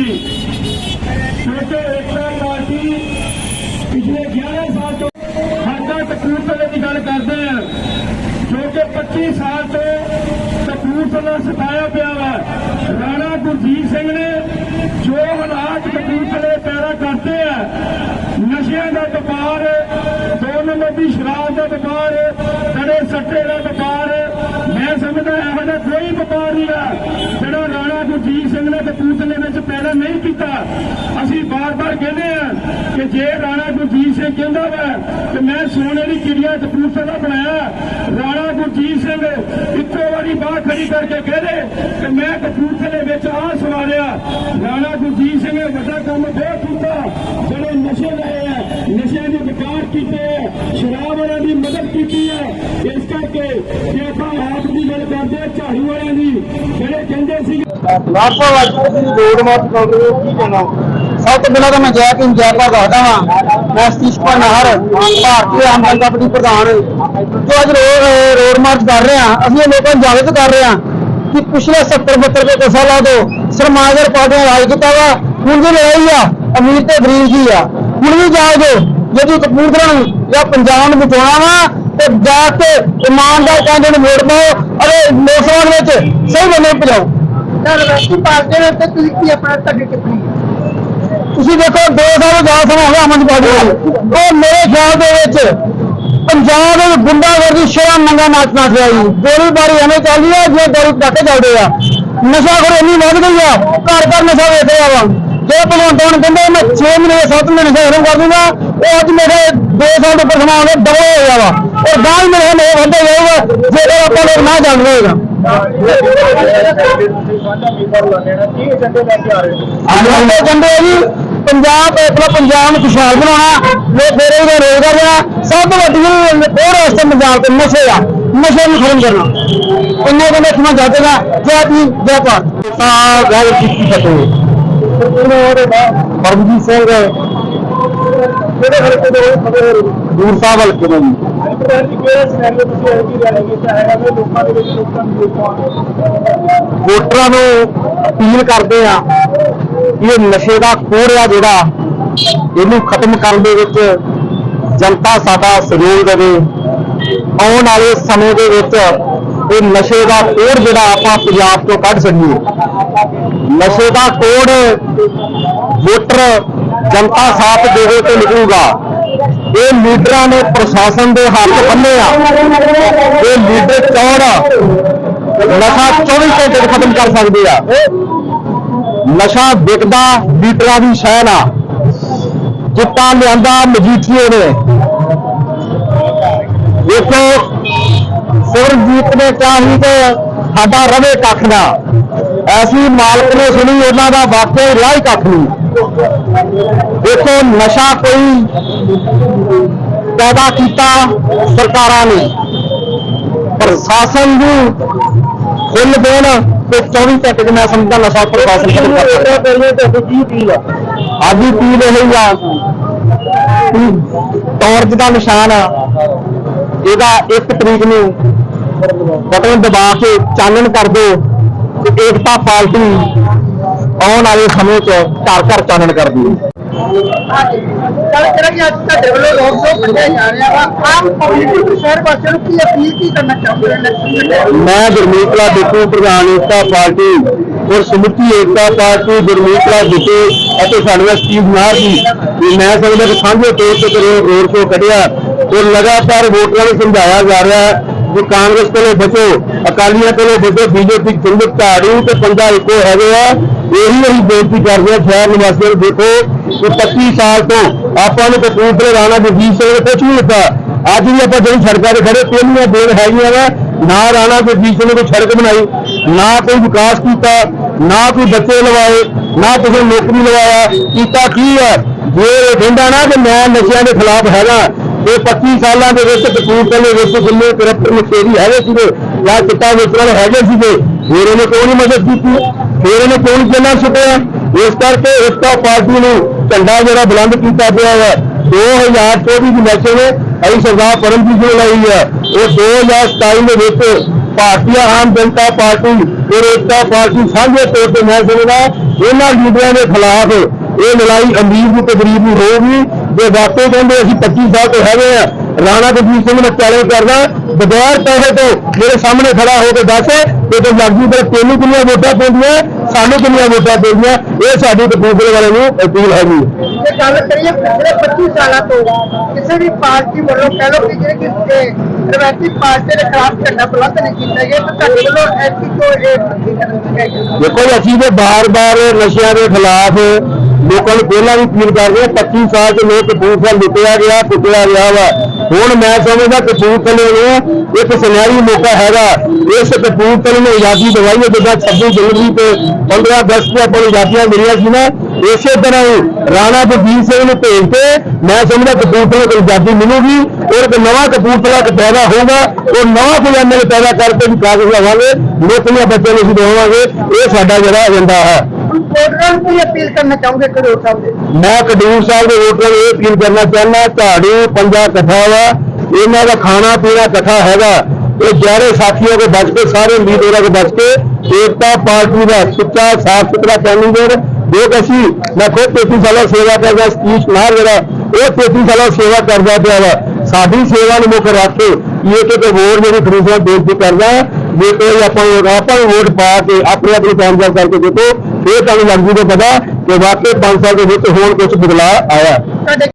थी श्वेत एकता पार्टी पिछले 11 साल तो ਸਾਡਾ ਤਕੂਰਤਲੇ ਦੀ ਗੱਲ ਕਰਦੇ ਆ ਜੋ ਕਿ 25 ਸਾਲ ਤੋਂ ਤਕੂਰਤਲਾ ਸਤਾਇਆ ਪਿਆ ਵਾ ਰਾਣਾ ਗੁਰਜੀਤ ਸਿੰਘ ਨੇ ਜੋ ਹਾਲਾਤ ਤਕੂਰਤਲੇ ਪੈਦਾ ਕਰਦੇ ਆ ਨਸ਼ਿਆਂ ਦਾ ਵਪਾਰ ਦੋ ਨੰਬਰ ਦੀ ਸ਼ਰਾਬ ਦਾ ਵਪਾਰ ਕੜੇ ਸੱਟੇ ਦਾ ਵਪਾਰ ਮੈਂ ਸਮਝਦਾ ਇਹੋ ਜਿਹਾ ਕੋਈ ਵਪਾਰ ਵਿੱਚ ਨਹੀਂ ਕੀਤਾ। ਅਸੀਂ ਬਾਰ-ਬਾਰ ਕਹਿੰਦੇ ਆ ਕਿ ਜੇ ਰਾਣਾ ਗੁਰਜੀਤ ਸਿੰਘ ਕਹਿੰਦਾ ਵਾ ਕਿ ਮੈਂ ਸੋਨੇ ਦੀ ਚਿੜੀਆ ਕਪੂਰਥਲਾ ਬਣਾਇਆ। ਰਾਣਾ ਗੁਰਜੀਤ ਸਿੰਘ ਇੱਕੋ ਵਾਰੀ ਬਾਹ ਖੜੀ ਕਰਕੇ ਕਹਦੇ ਕਿ ਮੈਂ ਕਪੂਰਥਲੇ ਵਿੱਚ ਆ ਸਵਾਰਿਆ। ਰਾਣਾ ਗੁਰਜੀਤ ਸਿੰਘ ਵੱਡਾ ਕੰਮ ਬਹੁਤ ਕੀਤਾ ਜਿਹੜੇ ਨਸ਼ੇ ਲਏ ਆ ਨਸ਼ਿਆਂ ਦੇ ਵਿਕਾਰ ਕੀਤੇ ਆ ਸ਼ਰਾਬ ਵਾਲਿਆਂ ਦੀ ਮਦਦ ਕੀਤੀ ਹੈ ਇਸ ਕਰਕੇ ਜੇ ਆਪਾਂ ਆਪ ਦੀ ਗੱਲ ਕਰਦੇ ਆ ਝਾੜੂ ਵਾਲਿਆਂ ਦੀ ਜਿਹੜੇ ਕਹਿੰਦੇ ਸੀ ਲਾਪਾ ਵਾਜੀ ਰੋਡ ਮਾਰਚ ਕਰ ਰਹੇ ਹੋ ਕੀ ਕਹਿਣਾ ਸਭ ਤੋਂ ਪਹਿਲਾਂ ਤਾਂ ਮੈਂ ਜੈ ਭੀਮ, ਜੈ ਭਾਰਤ ਦੱਸਦਾ ਹਾਂ ਮੈਂ ਸਤੀਸ਼ ਕੁਮਾਰ ਨਾਹਰ, ਭਾਰਤੀ ਆਮ ਜਨਤਾ ਪਾਰਟੀ ਪ੍ਰਧਾਨ। ਜੋ ਅੱਜ ਰੋਡ ਮਾਰਚ ਕਰ ਰਹੇ ਹਾਂ, ਅਸੀਂ ਇਹ ਲੋਕਾਂ ਨੂੰ ਜਾਗਰੂਕ ਕਰ ਰਹੇ ਹਾਂ ਕਿ ਪਿਛਲੇ 70 72 ਦੇ ਲਾ ਦੋ ਸਰਮਾਗਰ ਪਾਰਟੀਆਂ ਰਾਜ ਕੀਤਾ ਵਾ, ਹੁਣ ਦੀ ਲੜਾਈ ਆ, ਅਮੀਰ ਤੇ ਗਰੀਬ ਦੀ ਆ। ਹੁਣ ਵੀ ਜਾਗੋ ਜੇ ਤੁਸੀਂ ਕਪੂਰਥਲਾ ਨੂੰ ਜਾਂ ਪੰਜਾਬ ਨੂੰ ਬਚਾਉਣਾ ਵਾ, ਤੇ ਜਾ ਕੇ ਇਮਾਨਦਾਰ ਕਹਿੰਦੇ ਨੂੰ ਵੋਟ ਪਾਓ ਅਤੇ ਲੋਕ ਵਿੱਚ ਸਹੀ ਬੰਦੇ ਨੂੰ ਭਜਾਓ ਪਾਰਟੀ ਦੇ ਉੱਤੇ ਤੁਸੀਂ ਕੀ ਆਪਣਾ ਤੁਹਾਡੀ ਟਿੱਪਣੀ ਹੈ ਤੁਸੀਂ ਦੇਖੋ, ਦੋ ਸਾਲ ਦਾ ਸਮਾਂ ਹੋ ਗਿਆ ਅਮਨ ਪਾਰਟੀ ਨੂੰ ਉਹ ਮੇਰੇ ਖਿਆਲ ਦੇ ਵਿੱਚ ਪੰਜਾਬ ਦੇ ਗੁੰਡਾਗਰਦੀ ਸ਼ਰਮ ਨੰਗਾ ਨਾਚ ਨਾਚ ਰਿਹਾ। ਜੀ ਗੋਲੀਬਾਰੀ ਐਵੇਂ ਚੱਲਦੀ ਆ ਜਿਵੇਂ ਦਾਰੂ ਪਟਾਕੇ ਚੱਲਦੇ ਆ। ਨਸ਼ਾ ਖੋਰ ਇੰਨੀ ਵੱਧ ਗਈ ਆ, ਘਰ ਘਰ ਨਸ਼ਾ ਵੇਚ ਰਿਹਾ ਵਾ। ਜੇ ਭਗਵੰਤ ਮਾਨ ਕਹਿੰਦੇ, ਮੈਂ 6 ਮਹੀਨੇ 7 ਮਹੀਨੇ ਨਸ਼ਾ ਖਤਮ ਕਰ ਦੂੰਗਾ। ਉਹ ਅੱਜ ਮੇਰੇ 2 ਸਾਲ ਤੋਂ ਉੱਪਰ ਸਮਾਂ ਹੋ ਗਿਆ ਡਬਲ ਹੋ ਗਿਆ ਵਾ। ਔਰ ਗਾਂ ਹੀ ਮੇਰੇ ਨਾਲ ਵੱਧਦਾ ਜਾਊਗਾ ਜੇ ਆਪਾਂ ਲੋਕ ਨਾ ਜਾਣ ਹੋਏਗਾ ਆਂਦੇ ਕਹਿੰਦੇ ਆ ਜੀ ਪੰਜਾਬ ਆਪਣਾ ਪੰਜਾਬ ਨੂੰ ਖੁਸ਼ਹਾਲ ਬਣਾਉਣਾ ਲੋਕ ਬੇਰੋਜ਼ਗਾਰ ਰੋਜ਼ਗਾਰ ਦੇਣਾ ਸਭ ਤੋਂ ਵੱਡੀ ਹੋਰ ਰਸਤਾ ਪੰਜਾਬ ਤੇ ਨਸ਼ੇ ਆ ਨਸ਼ੇ ਨੂੰ ਖਤਮ ਕਰਨਾ ਇੰਨੇ ਕਹਿੰਦੇ ਖਮਾ ਜਾਦੇਗਾ ਜੈ ਭੀਮ ਜੈ ਭਾਰਤ ਤਾਂ ਵੈਰ ਕੀਤੀ ਫਤਿਹ ਪਰਮਜੀਤ ਸਿੰਘ ਕਿਹੜੇ ਹਲਕੇ ਦੇ ਖਬਰ ਦੂਰ ਸਾਹਿਬ ਹਲਕੇ ਦੇ ਜੀ ਵੋਟਰਾਂ ਨੂੰ ਅਪੀਲ ਕਰਦੇ ਆ ਕਿ ਇਹ ਨਸ਼ੇ ਦਾ ਕੋੜ ਆ ਜਿਹੜਾ, ਇਹਨੂੰ ਖਤਮ ਕਰਨ ਦੇ ਵਿੱਚ ਜਨਤਾ ਸਾਡਾ ਸਹਿਯੋਗ ਦੇਵੇ। ਆਉਣ ਵਾਲੇ ਸਮੇਂ ਦੇ ਵਿੱਚ ਇਹ ਨਸ਼ੇ ਦਾ ਕੋੜ ਜਿਹੜਾ ਆਪਾਂ ਪੰਜਾਬ ਤੋਂ ਕੱਢ ਸਕੀਏ। ਨਸ਼ੇ ਦਾ ਕੋੜ ਵੋਟਰ ਜਨਤਾ ਸਾਥ ਦੇਵੇ ਤੇ ਨਿਕਲੂਗਾ ਇਹ ਲੀਡਰਾਂ ਨੇ ਪ੍ਰਸ਼ਾਸਨ ਦੇ ਹੱਥ ਬੰਨੇ ਆ। ਇਹ ਲੀਡਰ ਚੌੜ ਨਸ਼ਾ 24 ਘੰਟੇ 'ਚ ਖਤਮ ਕਰ ਸਕਦੇ ਆ। ਨਸ਼ਾ ਵਿਕਦਾ ਲੀਡਰਾਂ ਦੀ ਸ਼ਹਿਨ ਆ। ਚਿੱਟਾ ਲਿਆਂਦਾ ਮਜੀਠੀਏ ਨੇ। ਦੇਖੋ ਸੁਰਜੀਤ ਨੇ ਕਿਹਾ ਸੀ ਕਿ ਸਾਡਾ ਰਵੇ ਕੱਖ ਨਾ। ਐਸੀ ਮਾਲਕ ਨੇ ਸੁਣੀ ਉਹਨਾਂ ਦਾ ਵਾਕਿਆ ਰਾਹ ਕੱਖ ਨਹੀਂ। ਦੇਖੋ ਨਸ਼ਾ ਕੋਈ ਪੈਦਾ ਕੀਤਾ ਸਰਕਾਰਾਂ ਨੇ। ਪ੍ਰਸ਼ਾਸਨ ਨੂੰ ਖੁੱਲ ਦੇਣ ਤੇ 24 ਘੰਟੇ ਦੇ ਮੈਂ ਸਮਝਦਾ ਨਸ਼ਾ ਪ੍ਰਸ਼ਾਸਨ ਖਤਮ ਕਰ ਸਕਦਾ ਕੀ ਪੀਲ ਆਦੀ ਪੀਲ ਇਹ ਆ ਟੌਰਚ ਦਾ ਨਿਸ਼ਾਨ ਆ ਇਹਦਾ ਇੱਕ ਤਰੀਕ ਨੂੰ ਬਟਨ ਦਬਾ ਕੇ ਚਾਨਣ ਕਰ ਦਿਓ ਤੇ ਏਕਤਾ ਪਾਰਟੀ ਆਉਣ ਵਾਲੇ ਸਮੇਂ 'ਚ ਘਰ ਘਰ ਚਾਨਣ ਕਰਦੀ ਹੈ ਗੱਲ ਕਰਾਂ ਕਿ ਅੱਜ ਤੁਹਾਡੇ ਵੱਲੋਂ ਰੋਡ ਸ਼ੋਅ ਕੱਢਿਆ ਜਾ ਰਿਹਾ ਵਾ ਆਮ ਪਬਲਿਕ ਨੂੰ ਸ਼ਹਿਰ ਵਾਸੀਆਂ ਨੂੰ ਕੀ ਅਪੀਲ ਕੀ ਕਰਨਾ ਚਾਹੁੰਦੇ ਹੋ ਇਲੈਕਸ਼ਨ ਮੈਂ ਗੁਰਮੀਤਲਾ ਡਿਪੂ, ਪ੍ਰਧਾਨ ਏਕਤਾ ਪਾਰਟੀ ਔਰ ਸਮੁੱਚੀ ਏਕਤਾ ਪਾਰਟੀ ਗੁਰਮੀਤ ਗੁਰਮੀਤਲਾ ਡਿਪੂ ਅਤੇ ਸਾਡੇ ਸਟੀਵ ਨਾਰ ਜੀ ਮੈਂ ਸਮਝਦਾ ਕਿ ਸਾਂਝੇ ਤੌਰ ਤੇ ਕਰੇ ਰੋਡ ਸ਼ੋਅ ਕੱਢਿਆ ਔਰ ਲਗਾਤਾਰ ਵੋਟਰਾਂ ਨੂੰ ਸਮਝਾਇਆ ਜਾ ਰਿਹਾ ਹੈ ਕਿ ਕਾਂਗਰਸ ਕੋਲੋਂ ਬਚੋ, ਅਕਾਲੀਆਂ ਕੋਲੋਂ ਬਚੋ, ਬੀਜੇਪੀ ਸੰਗਤ ਝਾੜੂ ਤੇ ਪੰਜਾ ਇੱਕੋ ਹੈਗੇ ਆ। ਇਹੀ ਅਸੀਂ ਬੇਨਤੀ ਕਰਦੇ ਹਾਂ ਸ਼ਹਿਰ ਨਿਵਾਸੀਆਂ ਨੂੰ ਦੇਖੋ ਕਿ 25 ਸਾਲ ਤੋਂ ਆਪਾਂ ਨੂੰ ਕਪੂਰਥਲੇ ਰਾਣਾ ਗੁਰਜੀਤ ਸਿੰਘ ਨੇ ਕੁਝ ਨਹੀਂ ਦਿੱਤਾ। ਅੱਜ ਵੀ ਆਪਾਂ ਜਿਹੜੀ ਸੜਕਾਂ ਤੇ ਖੜੇ ਤਿੰਨੀਆਂ ਦੇਣ ਹੈਗੀਆਂ ਵਾ। ਨਾ ਰਾਣਾ ਗੁਰਜੀਤ ਸਿੰਘ ਨੇ ਕੋਈ ਸੜਕ ਬਣਾਈ, ਨਾ ਕੋਈ ਵਿਕਾਸ ਕੀਤਾ, ਨਾ ਕੋਈ ਬੱਚੇ ਲਵਾਏ, ਨਾ ਕਿਸੇ ਨੌਕਰੀ ਲਵਾਇਆ। ਕੀਤਾ ਕੀ ਹੈ ਜੇ ਇਹ ਕਹਿੰਦਾ ਨਾ ਕਿ ਮੈਂ ਨਸ਼ਿਆਂ ਦੇ ਖਿਲਾਫ ਹੈਗਾ। ਇਹ 25 ਸਾਲਾਂ ਦੇ ਵਿੱਚ ਕਪੂਰਥਲੇ ਵਿੱਚ ਜਿੰਨੇ ਕਰਪਟ ਮਸ਼ੇਰੀ ਹੈਗੇ ਸੀਗੇ, ਜਾਂ ਚਿੱਟਾ ਵੇਚਣ ਹੈਗੇ ਸੀਗੇ, ਫਿਰ ਇਹਨੇ ਕੋਈ ਨਹੀਂ ਮਦਦ ਕੀਤੀ? ਫਿਰ ਇਹਨੇ ਕੋਈ ਜਨਾ ਛੁੱਟਿਆ ਇਸ ਕਰਕੇ ਏਕਤਾ ਪਾਰਟੀ ਨੂੰ ਝੰਡਾ ਜਿਹੜਾ ਬੁਲੰਦ ਕੀਤਾ ਪਿਆ ਹੈ। 2024 ਦੀ ਇਲੈਕਸ਼ਨ ਅਸੀਂ ਸਰਦਾਰ ਪਰਮਜੀਤ ਨੂੰ ਲਈ ਹੈ। ਉਹ 2027 ਦੇ ਵਿੱਚ ਭਾਰਤੀ ਆਮ ਜਨਤਾ ਪਾਰਟੀ, ਫਿਰ ਏਕਤਾ ਪਾਰਟੀ ਸਾਂਝੇ ਤੌਰ ਤੇ ਮੈਂ ਸਮਝਦਾ, ਇਹਨਾਂ ਲੀਡਰਾਂ ਦੇ ਖਿਲਾਫ ਇਹ ਲੜਾਈ ਅਮੀਰ ਨੂੰ ਤੇ ਗਰੀਬ ਨੂੰ ਹੋਊਗੀ ਜੇ ਵਾਕਈ ਕਹਿੰਦੇ ਅਸੀਂ 25 ਸਾਲ ਤੋਂ ਹੈਗੇ ਆ ਰਾਣਾ ਗੁਰਜੀਤ ਸਿੰਘ ਨੂੰ ਚੈਲੰਜ ਕਰਦਾ ਬਗੈਰ ਪੈਸੇ ਤੋਂ ਮੇਰੇ ਸਾਹਮਣੇ ਖੜਾ ਹੋ ਕੇ ਦੱਸ ਕਿ ਤੇ ਲੱਗਦੀ ਤੇ ਤੈਨੂੰ ਕਿੰਨੀਆਂ ਵੋਟਾਂ ਪੈਂਦੀਆਂ ਸਾਨੂੰ ਕਿੰਨੀਆਂ ਵੋਟਾਂ ਪੈਂਦੀਆਂ ਇਹ ਸਾਡੀ ਕਪੂਰਥਲੇ ਵਾਲੇ ਨੂੰ ਅਪੀਲ ਹੈਗੀ। ਜੇ ਗੱਲ ਕਰੀਏ ਪਿਛਲੇ 25 ਸਾਲਾਂ ਤੋਂ ਕਿਸੇ ਵੀ ਪਾਰਟੀ ਵੱਲੋਂ ਕਹਿ ਲਓ ਕਿ ਜਿਹੜੇ ਕਿ ਰਵਾਇਤੀ ਪਾਰਟੀ ਦੇ ਖਿਲਾਫ ਝੰਡਾ ਬੁਲੰਦ ਨਹੀਂ ਕੀਤਾ ਗਿਆ ਤਾਂ ਤੁਹਾਡੇ ਵੱਲੋਂ ਐਸੀ ਕੋਈ ਇਹ ਨਹੀਂ ਕਰਨਾ ਚਾਹੀਦਾ ਦੇਖੋ ਅਸੀਂ ਤੇ ਬਾਰ-ਬਾਰ ਨਸ਼ਿਆਂ ਦੇ ਖਿਲਾਫ ਲੋਕਾਂ ਨੂੰ ਪਹਿਲਾਂ ਵੀ ਫੀਲ ਕਰਦੇ ਹਾਂ 25 ਸਾਲ ਤੋਂ ਲੋਕ ਕਪੂਰਥਲਾ ਲੁੱਟਿਆ ਗਿਆ, ਕੁੱਟਿਆ ਗਿਆ ਵਾ। ਹੁਣ ਮੈਂ ਸਮਝਦਾ ਕਪੂਰਥਲੇ ਨੂੰ ਇੱਕ ਸੁਨਹਿਰੀ ਮੌਕਾ ਹੈਗਾ। ਇਸ ਕਪੂਰਥਲੇ ਨੂੰ ਆਜ਼ਾਦੀ ਦਿਵਾਈ ਹੈ ਜਿੱਦਾਂ 26 ਜਨਵਰੀ ਤੇ 15 ਅਗਸਤ ਨੂੰ ਆਪਾਂ ਨੂੰ ਆਜ਼ਾਦੀਆਂ ਮਿਲੀਆਂ ਸੀ ਨਾ, ਇਸੇ ਤਰ੍ਹਾਂ ਹੀ ਰਾਣਾ ਬਲਬੀਰ ਸਿੰਘ ਨੂੰ ਭੇਜ ਕੇ ਮੈਂ ਸਮਝਦਾ ਕਪੂਰਥਲੇ ਨੂੰ ਆਜ਼ਾਦੀ ਮਿਲੂਗੀ ਔਰ ਇੱਕ ਨਵਾਂ ਕਪੂਰਥਲਾ ਪੈਦਾ ਹੋਊਗਾ। ਔਰ ਨਵਾਂ ਕੋਈ ਐਮਐਲਏ ਪੈਦਾ ਕਰਕੇ ਵੀ ਕਾਗਜ਼ ਲਵਾਂਗੇ, ਲੋਕਾਂ ਬੱਚਿਆਂ ਨੂੰ ਅਸੀਂ ਦੇਵਾਂਗੇ ਇਹ ਸਾਡਾ ਜਿਹੜਾ ਏਜੰਡਾ ਹੈ। ਵੋਟਰਾਂ ਨੂੰ ਕੀ ਅਪੀਲ ਕਰਨਾ ਚਾਹੋਗੇ ਕਰੋੜ ਸਾਹਿਬ ਦੇ? ਮੈਂ ਕਡੂਰ ਸਾਹਿਬ ਦੇ ਵੋਟਰਾਂ ਨੂੰ ਇਹ ਅਪੀਲ ਕਰਨਾ ਚਾਹੁੰਦਾ, ਝਾੜੂ, ਪੰਜਾ ਇਕੱਠਾ ਵਾ, ਇਹਨਾਂ ਦਾ ਖਾਣਾ ਪੀਣਾ ਇਕੱਠਾ ਹੈਗਾ। ਇਹ ਜਿਹੜੇ ਸਾਥੀਆਂ ਕੋ ਬਚ ਕੇ, ਸਾਰੇ ਲੀਡਰਾਂ ਕੋ ਬਚ ਕੇ ਏਕਤਾ ਪਾਰਟੀ ਦਾ ਸੁੱਚਾ, ਸਾਫ਼ ਸੁਥਰਾ ਕੈਂਡੀਡੇਟ ਜੋ ਅਸੀਂ, ਮੈਂ ਖੁਦ 33 ਸਾਲਾਂ ਸੇਵਾ ਕਰਦਾ, ਸਤੀਸ਼ ਮਾਰ ਜਿਹੜਾ ਉਹ 33 ਸਾਲਾਂ ਸੇਵਾ ਕਰਦਾ ਪਿਆ ਵਾ। ਸਾਡੀ ਸੇਵਾ ਨੂੰ ਮੁੱਖ ਰੱਖ ਕੇ, ਇਹ ਕਿ ਤੇ ਵੋਟ ਜਿਹੜੀ ਖਰੀਦਣਾ ਬੇਨਤੀ ਕਰਦਾ ਜੇ ਕੋਈ ਆਪਾਂ ਆਪਾਂ ਨੂੰ ਵੋਟ ਪਾ ਕੇ ਆਪਣੇ ਆਪਣੇ ਕਾਮਯਾਬ ਕਰਕੇ ਦੇਖੋ ਫਿਰ ਤੁਹਾਨੂੰ ਲੱਗ ਜੂਗਾ ਪਤਾ ਕਿ ਵਾਕਈ 5 ਸਾਲ ਦੇ ਵਿੱਚ ਹੋਰ ਕੁਝ ਬਦਲਾਅ ਆਇਆ।